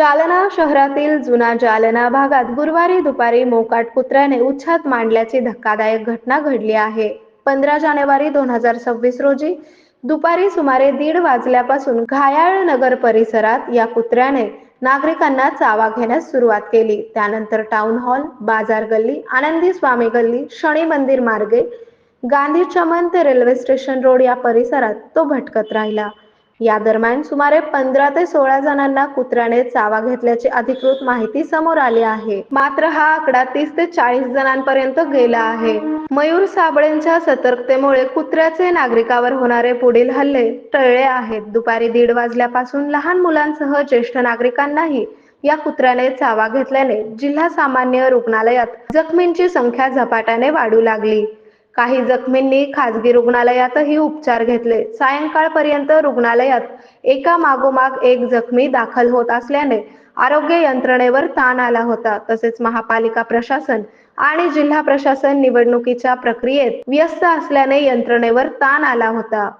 जालना शहरातील जुना जालना भागात गुरुवारी दुपारी मोकाट कुत्र्याने उच्छाद मांडल्याची धक्कादायक घटना घडली आहे. पंधरा जानेवारी दोन हजार सव्वीस रोजी दुपारी सुमारे दीड वाजल्यापासून घायाळ नगर परिसरात या कुत्र्याने नागरिकांना चावा घेण्यास सुरुवात केली. त्यानंतर टाउन हॉल बाजार गल्ली आनंदी स्वामी गल्ली शनी मंदिर मार्गे गांधी चमन ते रेल्वे स्टेशन रोड या परिसरात तो भटकत राहिला. या दरम्यान सुमारे पंधरा ते सोळा जणांना कुत्र्याने चावा घेतल्याची अधिकृत माहिती समोर आली आहे. मात्र हा आकडा तीस ते चाळीस जणांपर्यंत गेला आहे. मयूर साबळेंच्या सतर्कतेमुळे कुत्र्याचे नागरिकावर होणारे पुढील हल्ले टळले आहेत. दुपारी दीड वाजल्यापासून लहान मुलांसह ज्येष्ठ नागरिकांनाही या कुत्र्याने चावा घेतल्याने जिल्हा सामान्य रुग्णालयात जखमींची संख्या झपाट्याने वाढू लागली. काही जखमींनी खासगी रुग्णालयातही उपचार घेतले. सायंकाळपर्यंत रुग्णालयात एका मागोमाग एक जखमी दाखल होत असल्याने आरोग्य यंत्रणेवर ताण आला होता. तसेच महापालिका प्रशासन आणि जिल्हा प्रशासन निवडणुकीच्या प्रक्रियेत व्यस्त असल्याने यंत्रणेवर ताण आला होता.